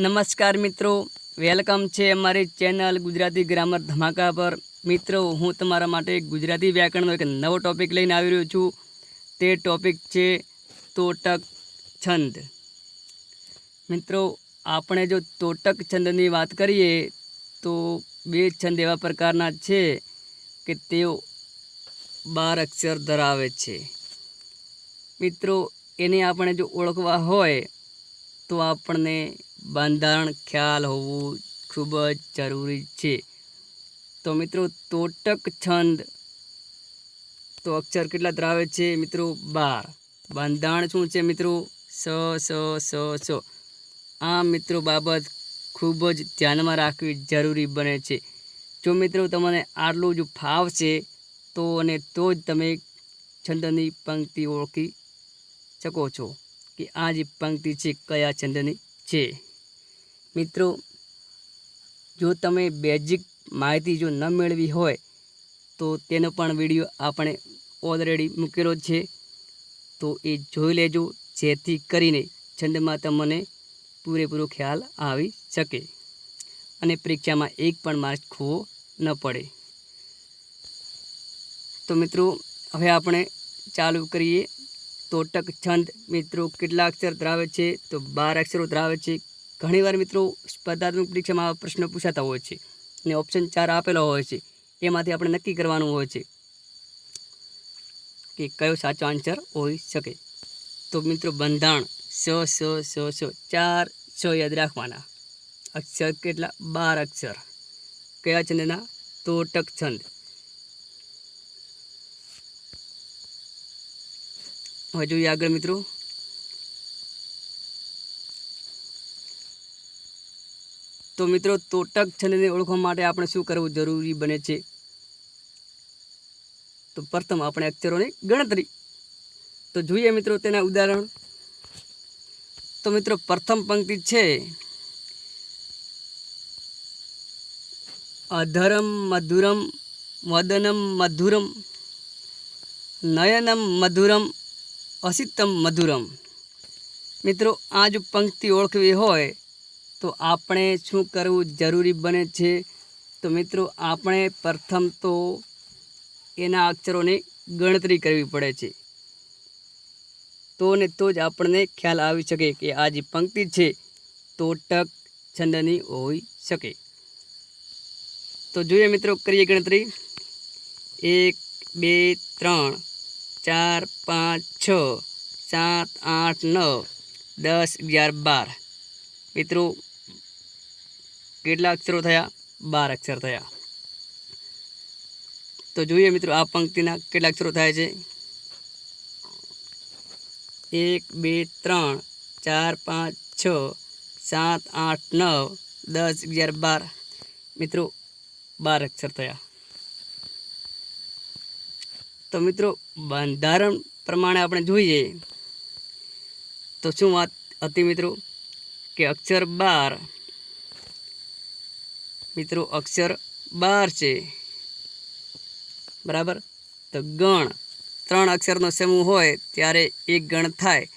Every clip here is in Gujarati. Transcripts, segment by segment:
નમસ્કાર મિત્રો. વેલકમ છે અમારી ચેનલ ગુજરાતી ગ્રામર ધમાકા પર. મિત્રો, હું તમારા માટે ગુજરાતી વ્યાકરણનો એક નવો ટોપિક લઈને આવી રહ્યો છું. તે ટોપિક છે તોટક છંદ. મિત્રો, આપણે જો તોટક છંદની વાત કરીએ, તો બે છંદ એવા પ્રકારના છે કે તેઓ બાર અક્ષર ધરાવે છે. મિત્રો, એને આપણે જો ઓળખવા હોય, તો આપણને બંધારણ ખ્યાલ હોવું ખૂબ જ જરૂરી છે. તો મિત્રો, તોટક છંદ. તો અક્ષર કેટલા ધરાવે છે મિત્રો? બાર. બંધારણ શું છે મિત્રો? સ સ સ સ. આ મિત્રો બાબત ખૂબ જ ધ્યાનમાં રાખવી જરૂરી બને છે. જો મિત્રો તમને આટલું જ ફાવશે તો અને તો જ તમે છંદની પંક્તિ ઓળખી શકો છો કે આ જે પંક્તિ છે, કયા છંદની છે? મિત્રો, જો તમે બેઝિક માહિતી જો ન મેળવી હોય, તો તેનો પણ વીડિયો આપણે ઓલરેડી મૂકેલો છે. તો એ જોઈ લેજો, જેથી કરીને છંદમાં તમને પૂરેપૂરો ખ્યાલ આવી શકે અને પરીક્ષામાં એક પણ માર્ક ખોવો ન પડે. તો મિત્રો, હવે આપણે ચાલુ કરીએ. તોટક છંદ મિત્રો કેટલા અક્ષર ધરાવે છે? તો બાર અક્ષરો ધરાવે છે. ઘણીવાર મિત્રો સ્પર્ધાત્મક પરીક્ષામાં પ્રશ્નો પૂછાતા હોય છે અને ઓપ્શન ચાર આપેલો હોય છે, એમાંથી આપણે નક્કી કરવાનું હોય છે કે કયો સાચો આન્સર હોઈ શકે. તો મિત્રો બંધાણ સ સ સ સ, ચાર, છ યાદ રાખવાના. અક્ષર કેટલા? બાર અક્ષર. કયા છંદના? તોટક છંદ. હજુ આગળ મિત્રો તો મિત્રો તોટક છંદને ઓળખવા માટે આપણે શું કરવું જરૂરી બને છે? તો પ્રથમ આપણે અક્ષરોની ગણતરી. તો જોઈએ મિત્રો તેના ઉદાહરણ. તો મિત્રો પ્રથમ પંક્તિ છે, અધરમ મધુરમ વદનમ મધુરમ નયનમ મધુરમ અસિતમ મધુરમ. મિત્રો આ જો પંક્તિ ઓળખવી હોય તો આપણે શું કરવું જરૂરી બને છે? તો મિત્રો, આપણે પ્રથમ તો એના અક્ષરોની ગણતરી કરવી પડે છે. તો ને તો જ આપણને ખ્યાલ આવી શકે કે આ જે પંક્તિ છે તો ટક છંદની હોઈ શકે. તો જોઈએ મિત્રો, કરીએ ગણતરી. એક, બે, ત્રણ, ચાર, પાંચ, છ, સાત, આઠ, નવ, દસ, અગિયાર, બાર. મિત્રો કેટલા અક્ષરો થયા? બાર અક્ષર થયા. તો જોઈએ મિત્રો, આ પંક્તિના કેટલા અક્ષરો થાય છે? એક, બે, ત્રણ, ચાર, પાંચ, છ, સાત, આઠ, નવ, દસ, અગિયાર, બાર. મિત્રો, બાર અક્ષર થયા. તો મિત્રો, બંધારણ પ્રમાણે આપણે જોઈએ તો શું વાત હતી મિત્રો? કે અક્ષર બાર મિત્રો, અક્ષર બાર છે. બરાબર? તો ગણ. ત્રણ અક્ષરનો સમૂહ હોય ત્યારે એક ગણ થાય.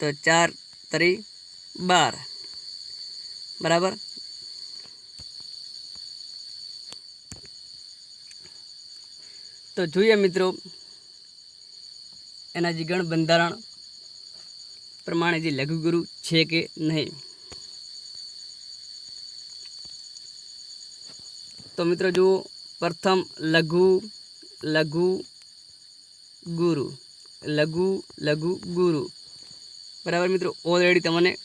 તો ચાર તરી બાર. બરાબર? તો જોઈએ મિત્રો, એના જે ગણ બંધારણ પ્રમાણે જે લઘુગુરુ છે કે નહીં. તો મિત્રો જુઓ, પ્રથમ લઘુ લઘુ ગુરુ. લઘુ લઘુ ગુરુ. બરાબર મિત્રો ઓલરેડી તમને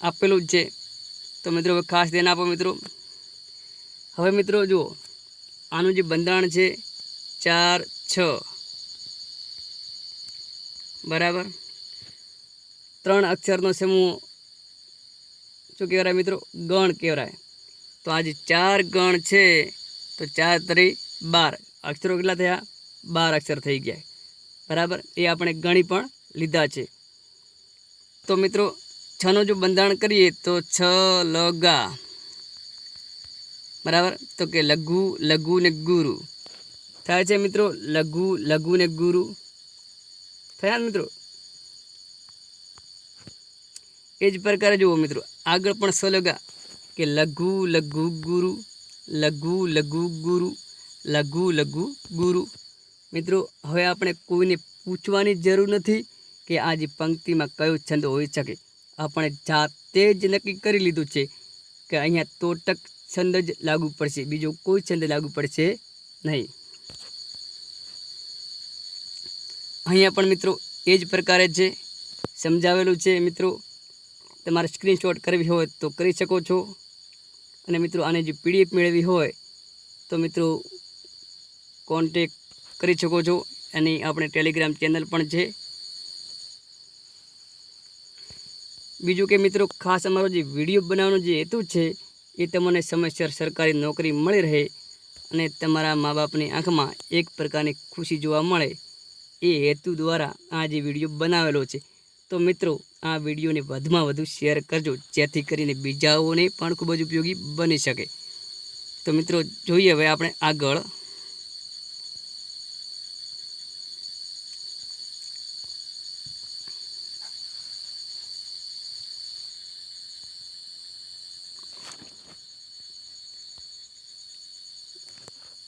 આપેલું જ છે. તો મિત્રો હવે ખાસ ધ્યાન આપો મિત્રો. હવે મિત્રો જુઓ, આનું જે બંધારણ છે, ચાર, છ. બરાબર? ત્રણ અક્ષરનો સમૂહ શું કહેવાય મિત્રો? ગણ કહેવાય. તો આજે ચાર ગણ છે, તો ચાર તરી બાર. અક્ષરો કેટલા થયા? બાર અક્ષર થઈ ગયા. બરાબર? એ આપણે ગણી પણ લીધા છે. તો મિત્રો, છનું જો બંધારણ કરીએ તો છ લગા. બરાબર? તો કે લઘુ લઘુ ને ગુરુ. થાય છે મિત્રો, લઘુ લઘુ ને ગુરુ. થયા મિત્રો? એ જ પ્રકારે જુઓ મિત્રો, આગળ પણ સલગા લગા. કે લઘુ લઘુ ગુરુ, લઘુ લઘુ ગુરુ, લઘુ લઘુ ગુરુ. મિત્રો, હવે આપણે કોઈને પૂછવાની જરૂર નથી કે આ જે પંક્તિમાં કયો છંદ હોઈ શકે. આપણે જાતે જ નક્કી કરી લીધું છે કે અહીંયા તોટક છંદ જ લાગુ પડશે, બીજો કોઈ છંદ લાગુ પડશે નહીં. અહીંયા પણ મિત્રો એ જ પ્રકારે છે. સમજાવેલું છે મિત્રો. તમારે સ્ક્રીનશોટ કરવી હોય તો કરી શકો છો. અને મિત્રો, આને જે પીડીએફ મેળવી હોય તો મિત્રો કોન્ટેક કરી શકો છો. એની આપણે ટેલિગ્રામ ચેનલ પણ છે. બીજું કે મિત્રો, ખાસ અમારો જે વીડિયો બનાવવાનો જે હેતુ છે, એ તમને સમયસર સરકારી નોકરી મળી રહે અને તમારા મા બાપની આંખમાં એક પ્રકારની ખુશી જોવા મળે, એ હેતુ દ્વારા આ જે વીડિયો બનાવેલો છે. તો મિત્રો, આ વિડીયોને વધુમાં વધુ શેર કરજો, જેથી કરીને બીજાઓને પણ ખૂબ જ ઉપયોગી બની શકે. તો મિત્રો, જોઈએ હવે આપણે આગળ.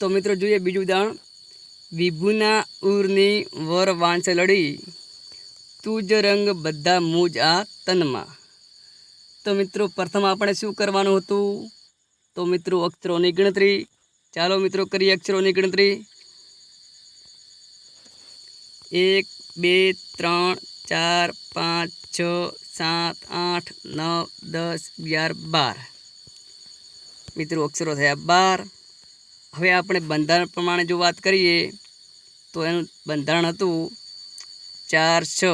તો મિત્રો, જોઈએ બીજું ઉદાહરણ. વિભુના ઉરની વર વાંસલડી તું જ રંગ બધા મૂજ આ તનમાં. તો મિત્રો, પ્રથમ આપણે શું કરવાનું હતું? તો મિત્રો, અક્ષરોની ગણતરી. ચાલો મિત્રો, કરીએ અક્ષરોની ગણતરી. એક, બે, ત્રણ, ચાર, પાંચ, છ, સાત, આઠ, નવ, દસ, અગિયાર, બાર. મિત્રો, અક્ષરો થયા બાર. હવે આપણે બંધારણ પ્રમાણે જો વાત કરીએ, તો એનું બંધારણ હતું ચાર છ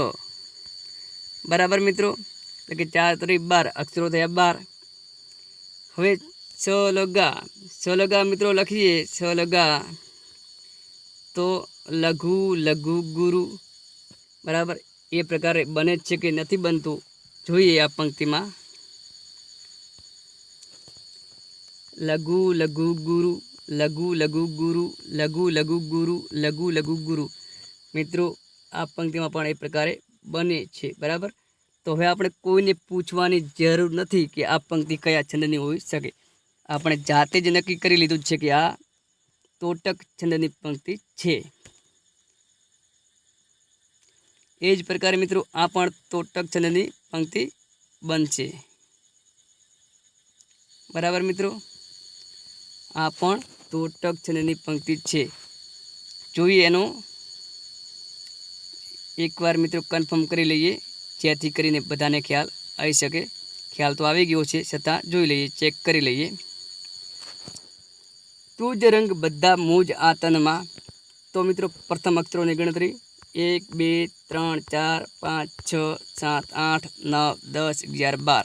બરાબર મિત્રો? એટલે કે ચાર તરી બાર, અક્ષરો થયા બાર. હવે છ લગા. છ લગા મિત્રો લખીએ. છ લગા. તો લઘુ લઘુ ગુરુ. બરાબર? એ પ્રકારે બને જ છે કે નથી બનતું? જોઈએ આ પંક્તિમાં. લઘુ લઘુ ગુરુ, લઘુ લઘુ ગુરુ, લઘુ લઘુ ગુરુ, લઘુ લઘુ ગુરુ. મિત્રો આ પંક્તિમાં પણ એ પ્રકારે બને છે, બરાબર? તો હવે આપણે કોઈને પૂછવાની જરૂર નથી કે આ પંક્તિ કયા છંદની હોઈ શકે. આપણે જાતે જ નક્કી કરી લીધું છે કે આ તોટક છંદની પંક્તિ છે. એ જ પ્રકારે મિત્રો આ પણ તોટક છંદની પંક્તિ બનશે. બરાબર મિત્રો? આ પણ તોટક છંદની પંક્તિ છે. જોઈએ એનો એકવાર મિત્રો કન્ફર્મ કરી લઈએ. જેથી કરીને બધાને ખ્યાલ આવી શકે. ખ્યાલ તો આવી ગયો છે, છતાં જોઈ લઈએ ચેક કરી લઈએ. તું જ રંગ બધા મૂજ તનમાં તો મિત્રો પ્રથમ અક્ષરોની ગણતરી. એક, બે, ત્રણ, ચાર, પાંચ, છ, સાત, આઠ, નવ, દસ, અગિયાર, બાર.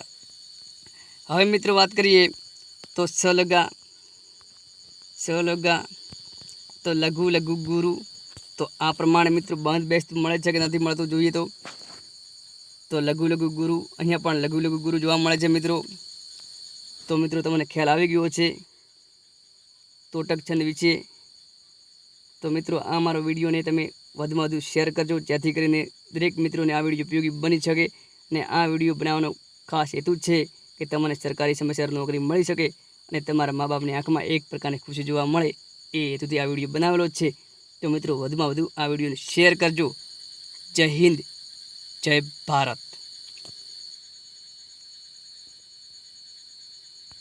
હવે મિત્રો વાત કરીએ તો સલગા સલગા તો લઘુ લઘુ ગુરુ. તો આ પ્રમાણે મિત્રો બંધ બેસતું મળે છે કે નથી મળતું જોઈએ તો? તો લઘુ લઘુ ગુરુ, અહીંયા પણ લઘુ લઘુ ગુરુ જોવા મળે છે મિત્રો. તો મિત્રો તમને ખ્યાલ આવી ગયો છે તોટક છંદ વિશે. તો મિત્રો આ મારો વિડીયોને તમે વધુમાં વધુ શેર કરજો, જેથી કરીને દરેક મિત્રોને આ વીડિયો ઉપયોગી બની શકે અને આ વીડિયો બનાવવાનો ખાસ હેતુ છે કે તમને સરકારી સમસ્યા નોકરી મળી શકે અને તમારા મા બાપની આંખમાં એક પ્રકારની ખુશી જોવા મળે. એ હેતુથી આ વીડિયો બનાવેલો છે. તો મિત્રો વધુમાં વધુ આ વિડીયોને શેર કરજો. જય હિન્દ. જય ભારત.